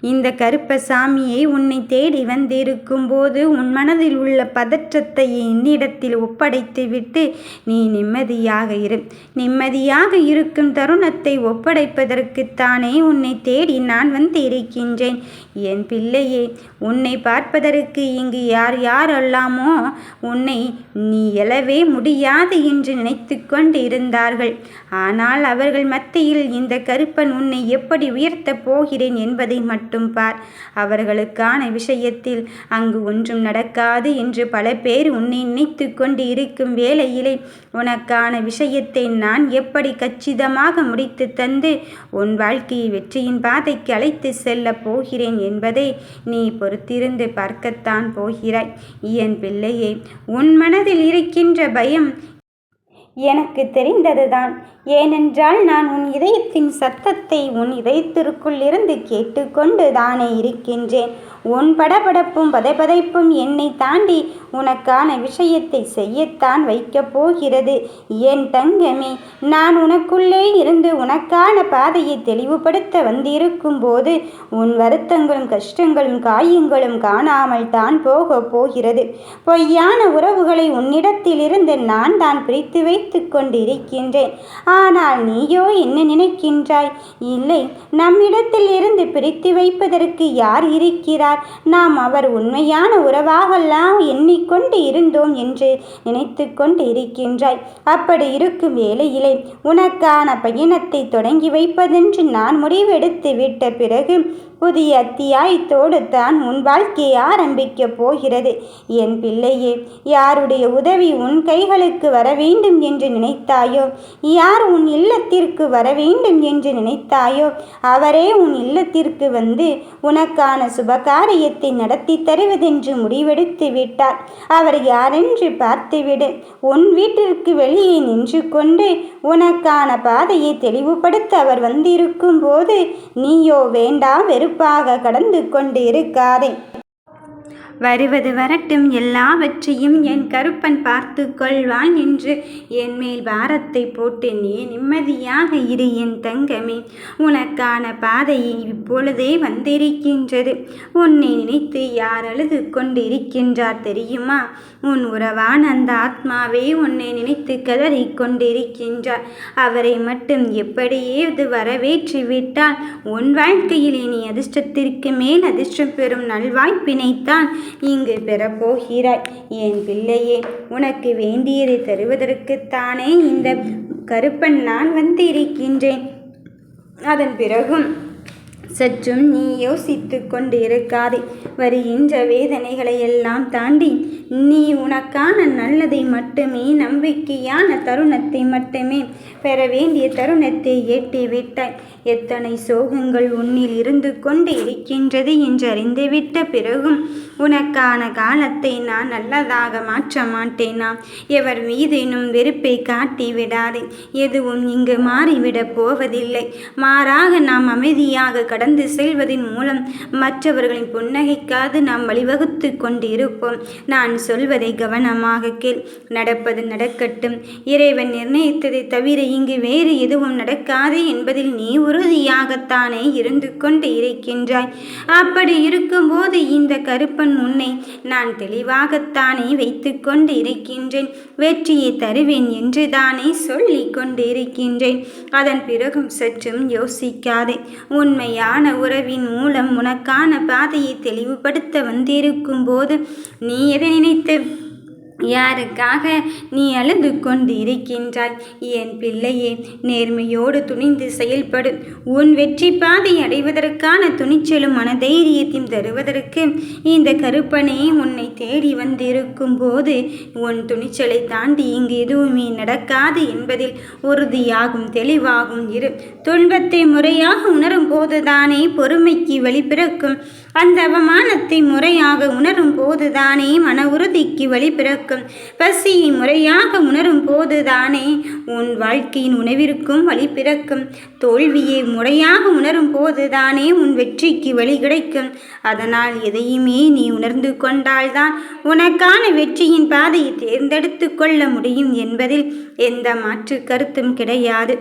இந்த கருப்பசாமியை உன்னை தேடி வந்திருக்கும் போது உன் மனதில் உள்ள பதற்றத்தை என்னிடத்தில் ஒப்படைத்துவிட்டு நீ நிம்மதியாக இரு. நிம்மதியாக இருக்கும் தருணத்தை ஒப்படைப்பதற்குத்தானே உன்னை தேடி நான் வந்திருக்கின்றேன். என் பிள்ளையே உன்னை பார்ப்பதற்கு இங்கு யார் யார் அல்லாமோ உன்னை நீ எழவே முடியாது என்று நினைத்து கொண்டு இருந்தார்கள் ஆனால் அவர்கள் மத்தியில் இந்த கருப்பன் உன்னை எப்படி உயர்த்தப் போகிறேன் என்பதை மட்டும் பார். அவர்களுக்கான விஷயத்தில் அங்கு ஒன்றும் நடக்காது என்று பல பேர் உன்னை நினைத்து கொண்டு இருக்கும் வேளையிலே உனக்கான விஷயத்தை நான் எப்படி கச்சிதமாக முடித்து தந்து உன் வாழ்க்கையை வெற்றியின் பாதைக்கு அழைத்து செல்லப் போகிறேன் என்பதை நீ பொறுத்திருந்து பார்க்கத்தான் போகிறாய். என் பிள்ளையே உன் மனதில் இருக்கின்ற பயம் எனக்கு தெரிந்ததுதான். ஏனென்றால் நான் உன் இதயத்தின் சத்தத்தை உன் இதயத்திற்குள் இருந்து கேட்டுக்கொண்டு தானே இருக்கின்றேன். உன் படபடப்பும் பதைபதைப்பும் என்னை தாண்டி உனக்கான விஷயத்தை செய்யத்தான் வைக்கப் போகிறது. என் தங்கமே நான் உனக்குள்ளே இருந்து உனக்கான பாதையை தெளிவுபடுத்த வந்திருக்கும் போது உன் வருத்தங்களும் கஷ்டங்களும் காயங்களும் காணாமல் தான் போக போகிறது. பொய்யான உறவுகளை உன்னிடத்திலிருந்து நான் தான் பிரித்து வைத்து கொண்டிருக்கின்றேன். ஆனால் நீயோ என்ன நினைக்கின்றாய்? இல்லை நம்மிடத்தில் இருந்து பிரித்து வைப்பதற்கு யார் இருக்கிறார்? நாம் அவர் உண்மையான உறவாகலாம் எண்ணிக்கொண்டு இருந்தோம் என்று நினைத்து கொண்டு இருக்கின்றாய். அப்படி இருக்கும் வேளையிலே உனக்கான பயணத்தை தொடங்கி வைப்பதென்று நான் முடிவெடுத்து விட்ட பிறகு புதிய அத்தியாயத்தோடு தான் உன் வாழ்க்கையை ஆரம்பிக்கப் போகிறது. என் பிள்ளையே யாருடைய உதவி உன் கைகளுக்கு வர வேண்டும் என்று நினைத்தாயோ? யார் உன் இல்லத்திற்கு வர வேண்டும் என்று நினைத்தாயோ? அவரே உன் இல்லத்திற்கு வந்து உனக்கான சுபகாரியத்தை நடத்தி தருவதென்று முடிவெடுத்து விட்டார். அவர் யாரென்று பார்த்துவிடு. உன் வீட்டிற்கு வெளியே நின்று கொண்டு உனக்கான பாதையை தெளிவுபடுத்த அவர் வந்திருக்கும் போது நீயோ வேண்டாம் வெறுப்பாக கடந்து கொண்டு இருக்காதே வருவது வரட்டும் எல்லாவற்றையும் என் கருப்பன் பார்த்து கொள்வான் என்று என் மேல் பாரத்தை போட்டு நீ நிம்மதியாக இரு என் தங்கமே. உனக்கான பாதையை இப்பொழுதே வந்திருக்கின்றது. உன்னை நினைத்து யார் அழுது கொண்டிருக்கின்றார் தெரியுமா? உன் உறவான அந்த ஆத்மாவே உன்னை நினைத்து கதறி கொண்டிருக்கின்றார். அவரை மட்டும் எப்படியே அது வரவேற்றி விட்டால் உன் வாழ்க்கையில் இனி அதிர்ஷ்டத்திற்கு மேல் அதிர்ஷ்டம் பெறும் நல்வாய்ப்பினைத்தான் இங்கு பெறப்போகிறாய். என் பிள்ளையே உனக்கு வேண்டியதை தருவதற்குத்தானே இந்த கருப்பன் நான் வந்திருக்கின்றேன். அதன் பிறகும் சற்றும் நீ யோசித்து கொண்டு இருக்காதே வருகின்ற வேதனைகளை எல்லாம் தாண்டி நீ உனக்கான நல்லதை மட்டுமே நம்பிக்கையான தருணத்தை மட்டுமே பெற வேண்டிய தருணத்தை எட்டி விட்டாய் எத்தனை சோகங்கள் உன்னில் இருந்து கொண்டு இருக்கின்றது என்று அறிந்துவிட்ட பிறகும் உனக்கான காலத்தை நான் நல்லதாக மாற்ற மாட்டேனா? எவர் மீதேனும் வெறுப்பை காட்டி விடாதே. எதுவும் இங்கு மாறிவிடப் போவதில்லை. மாறாக நாம் அமைதியாக கடந்து செல்வதன் மூலம் மற்றவர்களின் புன்னகைக்காது நாம் வழிவகுத்து கொண்டிருப்போம். நான் சொல்வதை கவனமாக கேள். நடப்பது நடக்கட்டும். இறைவன் நிர்ணயித்ததை தவிர இங்கு வேறு எதுவும் நடக்காது என்பதில் நீ உறுதியாகத்தானே இருந்து கொண்டு இருக்கின்றாய். அப்படி இருக்கும்போது இந்த கருப்பன் உன்னை நான் தெளிவாகத்தானே வைத்து கொண்டு இருக்கின்றேன். வெற்றியை தருவேன் என்று தானே சொல்லி கொண்டு இருக்கின்றேன் அதன் பிறகும் சற்றும் யோசிக்காதே. உண்மையான உறவின் மூலம் உனக்கான பாதையை தெளிவுபடுத்த வந்திருக்கும் போது நீ எதை நினைத்து யாருக்காக நீ அழுது கொண்டு இருக்கின்றாய் என் பிள்ளையே நேர்மையோடு துணிந்து செயல்படு. உன் வெற்றி பாதை அடைவதற்கான துணிச்சலும் மனதைரியத்தையும் தருவதற்கு இந்த கருப்பனே உன்னை தேடி வந்திருக்கும் போது உன் துணிச்சலை தாண்டி இங்கு எதுவுமே நடக்காது என்பதில் உறுதியாகும் தெளிவாகும். இரு. துன்பத்தை முறையாக உணரும் போதுதானே பொறுமைக்கு வழி பிறக்கும். அந்த அவமானத்தை முறையாக உணரும் போதுதானே மன உறுதிக்கு வழி பிறக்கும் பசியை முறையாக உணரும் போதுதானே உன் வாழ்க்கையின் உணவிற்கும் வழி பிறக்கும். தோல்வியை முறையாக உணரும் போதுதானே உன் வெற்றிக்கு வழி கிடைக்கும். அதனால் எதையுமே நீ உணர்ந்து கொண்டால்தான் உனக்கான வெற்றியின் பாதையை தேர்ந்தெடுத்து கொள்ள முடியும் என்பதில் எந்த மாற்று கருத்தும் கிடையாது.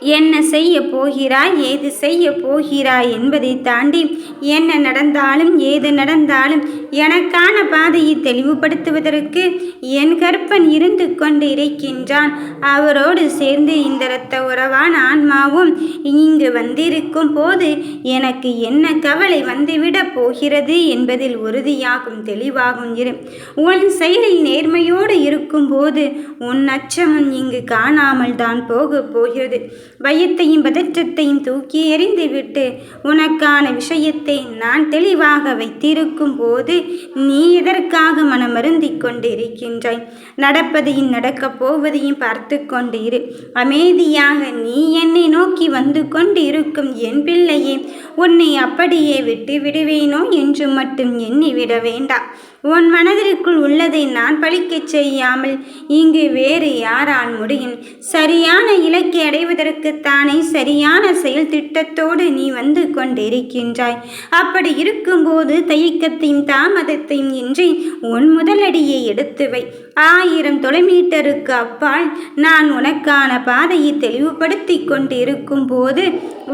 என்ன செய்ய போகிறாய்? ஏது செய்ய போகிறாய் என்பதை தாண்டி என்ன நடந்தாலும் ஏது நடந்தாலும் எனக்கான பாதையை தெளிவுபடுத்துவதற்கு என் கற்பன் இருந்து கொண்டு இருக்கின்றான். அவரோடு சேர்ந்து இந்த இரத்த உறவான ஆன்மாவும் இங்கு வந்திருக்கும் போது எனக்கு என்ன கவலை வந்துவிடப் போகிறது என்பதில் உறுதியாகும் தெளிவாகும் இரு. உன் செயலில் நேர்மையோடு இருக்கும்போது உன் அச்சமும் இங்கு காணாமல் தான் போகப் போகிறது. பயத்தையும் பதற்றத்தையும் தூக்கி எறிந்துவிட்டு உனக்கான விஷயத்தை நான் தெளிவாக வைத்திருக்கும் போது நீ எதற்காக மனமருந்திக் கொண்டிருக்கின்றாய்? நடப்பதையும் நடக்கப் போவதையும் பார்த்து கொண்டு இரு அமைதியாக நீ என்னை நோக்கி வந்து கொண்டு இருக்கும் என் பிள்ளையே உன்னை அப்படியே விட்டு விடுவேனோ என்று மட்டும் எண்ணிவிட வேண்டாம் உன் மனதிற்குள் உள்ளதை நான் பழிக்கச் செய்யாமல் இங்கு வேறு யாரால் முடியும்? சரியான இலக்கை அடைவதற்குத்தானே சரியான செயல் திட்டத்தோடு நீ வந்து கொண்டிருக்கின்றாய். அப்படி இருக்கும்போது தயக்கத்தையும் தாமதத்தையும் இன்றி உன் முதலடியை எடுத்து வை. ஆயிரம் தொலைமீட்டருக்கு அப்பால் நான் உனக்கான பாதையை தெளிவுபடுத்தி கொண்டிருக்கும் போது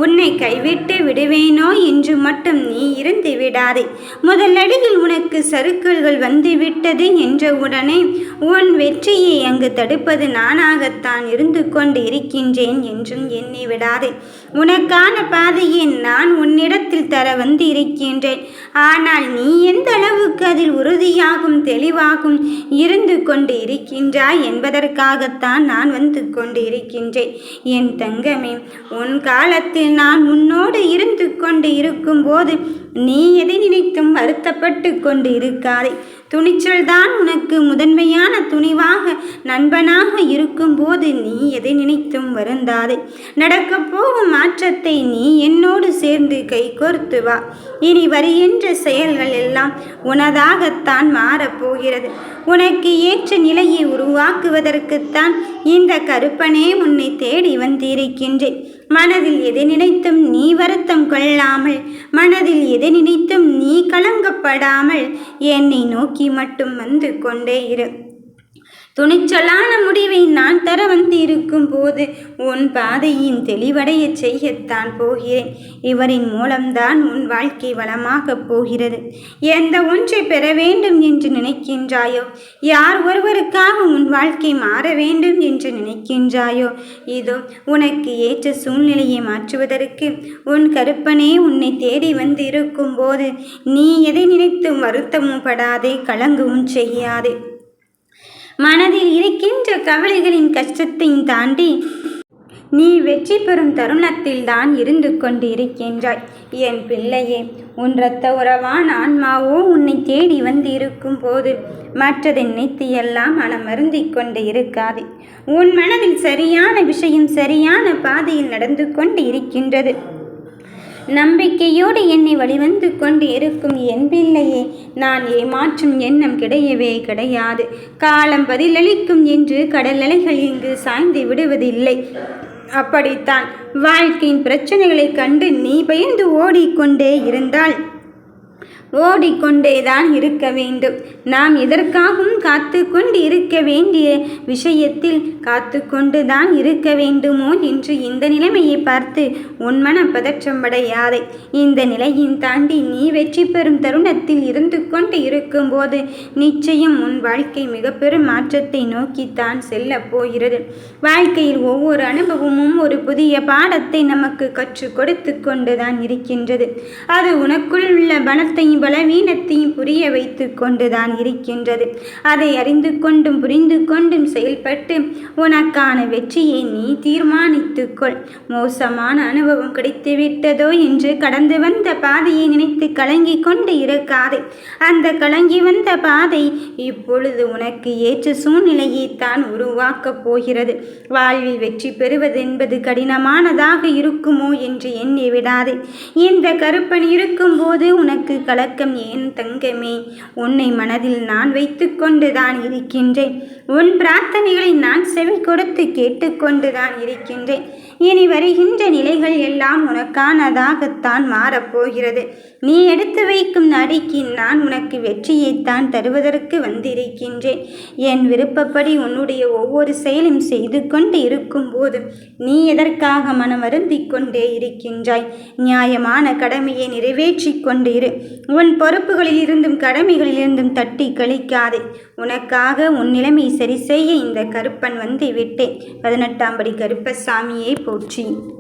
உன்னை கைவிட்டு விடுவேன் என்று மட்டும் நீ இருந்து விடாதே. முதலடியில் உனக்கு சறுக்கல்கள் வந்துவிட்டது உடனே உன் வெற்றியை அங்கு தடுப்பது நானாகத்தான் இருந்து கொண்டு இருக்கின்றேன் என்றும் எண்ணி விடாதே. உனக்கான பாதையை நான் உன்னிடத்தில் தர வந்து இருக்கின்றேன். ஆனால் நீ எந்த அளவுக்கு அதில் உறுதியாகும் தெளிவாகும் இருந்து கொண்டு இருக்கின்றாய் என்பதற்காகத்தான் நான் வந்து கொண்டு இருக்கின்றேன். என் தங்கமே உன் காலத்தில் நான் உன்னோடு இருந்து கொண்டு கொண்டு இருக்கும்போது நீ எதை நினைத்தும் வருத்தப்பட்டு கொண்டு இருக்காதே துணிச்சல் தான் உனக்கு முதன்மையான துணிவாக நண்பனாக இருக்கும்போது நீ எதை நினைத்தும் வருந்தாதே. நடக்கப் போகும் மாற்றத்தை நீ என்னோடு சேர்ந்து கைகோர்த்து வா. இனி வருகின்ற செயல்கள் எல்லாம் உனதாகத்தான் மாறப்போகிறது உனக்கு ஏற்ற நிலையை உருவாக்குவதற்குத்தான் இந்த கருப்பனே உன்னை தேடி வந்திருக்கின்றேன். மனதில் எதை நினைத்தும் நீ வருத்தம் கொள்ளாமல் மனதில் எதை நினைத்தும் நீ கலங்கப்படாமல் என்னை நோக்கி மட்டும் வந்து கொண்டே இரு. துணிச்சலான முடிவை நான் தர வந்திருக்கும் போது உன் பாதையின் தெளிவடைய செய்யத்தான் போகிறேன். இவரின் மூலம்தான் உன் வாழ்க்கை வளமாகப் போகிறது. எந்த ஒன்றை பெற வேண்டும் என்று நினைக்கின்றாயோ? யார் ஒருவருக்காக உன் வாழ்க்கை மாற வேண்டும் என்று நினைக்கின்றாயோ? இதோ உனக்கு ஏற்ற சூழ்நிலையை மாற்றுவதற்கு உன் கருப்பனே உன்னை தேடி வந்து இருக்கும் போது நீ எதை நினைத்தும் வருத்தமும் படாதே கலங்கவும் செய்யாதே. மனதில் இருக்கின்ற கவலைகளின் கஷ்டத்தையும் தாண்டி நீ வெற்றி பெறும் தருணத்தில் தான் இருந்து கொண்டு இருக்கின்றாய் என் பிள்ளையே உன் இரத்த உறவான் ஆன்மாவோ உன்னை தேடி வந்து இருக்கும் போது மற்றதை நினைத்து எல்லாம் மனம் கொண்டு இருக்காது. உன் மனதில் சரியான விஷயம் சரியான பாதையில் நடந்து கொண்டு இருக்கின்றது. நம்பிக்கையோடு என்னை வழிவந்து கொண்டு இருக்கும் என் பிள்ளையே நான் ஏமாற்றும் எண்ணம் கிடையவே கிடையாது. காலம் பதிலளிக்கும் என்று கடல் அலைகள் இங்கு சாய்ந்து விடுவதில்லை. அப்படித்தான் வாழ்க்கையின் பிரச்சனைகளை கண்டு நீ பயந்து ஓடிக்கொண்டே இருந்தால் ஓடிக்கொண்டேதான் இருக்க வேண்டும். நாம் எதற்காகவும் காத்து கொண்டு இருக்க வேண்டிய விஷயத்தில் காத்து கொண்டு தான் இருக்க வேண்டுமோ என்று இந்த நிலைமையை பார்த்து உன் மன பதற்றமடையாதே இந்த நிலையின் தாண்டி நீ வெற்றி பெறும் தருணத்தில் இருந்து கொண்டு இருக்கும்போது நிச்சயம் உன் வாழ்க்கை மிக பெரும் மாற்றத்தை நோக்கித்தான் செல்ல போகிறது. வாழ்க்கையில் ஒவ்வொரு அனுபவமும் ஒரு புதிய பாடத்தை நமக்கு கற்றுக் கொடுத்து கொண்டுதான் இருக்கின்றது. அது உனக்குள் உள்ள பலத்தையும் பலவீனத்தையும் புரிய வைத்து கொண்டுதான் இருக்கின்றது. அதை அறிந்து கொண்டும் புரிந்து கொண்டும் செயல்பட்டு உனக்கான வெற்றியை நீ தீர்மானித்துக்கொள். மோசமான அனுபவம் கிடைத்துவிட்டதோ என்று கடந்து வந்த பாதையை நினைத்து கலங்கி கொண்டு இருக்காதே. அந்த கலங்கி வந்த பாதை இப்பொழுது உனக்கு ஏற்ற சூழ்நிலையை தான் உருவாக்கப் போகிறது. வாழ்வில் வெற்றி பெறுவது என்பது கடினமானதாக இருக்குமோ என்று எண்ணி விடாதே. இந்த கருப்பன் இருக்கும்போது உனக்கு கல கலக்கம் ஏன் தங்கமே? உன்னை மனதில் நான் வைத்துக்கொண்டுதான் இருக்கின்றேன். உன் பிரார்த்தனைகளை நான் செவி கொடுத்து கேட்டுக்கொண்டுதான் இருக்கின்றேன். இனி வருகின்ற நிலைகள் எல்லாம் உனக்கானதாகத்தான் மாறப்போகிறது. நீ எடுத்து வைக்கும் நடிக்கு நான் உனக்கு வெற்றியைத்தான் தருவதற்கு வந்திருக்கின்றேன். என் விருப்பப்படி உன்னுடைய ஒவ்வொரு செயலும் செய்து கொண்டு இருக்கும்போது நீ எதற்காக மனம் வருந்திக் கொண்டே இருக்கின்றாய்? நியாயமான கடமையை நிறைவேற்றி கொண்டு இரு உன் பொறுப்புகளில் இருந்தும் கடமைகளிலிருந்தும் தட்டி கழிக்காதே. உனக்காக உன் நிலைமை சரி செய்ய இந்த கருப்பன் வந்து விட்டேன் பதினெட்டாம் படி கருப்பசாமியை Coaching.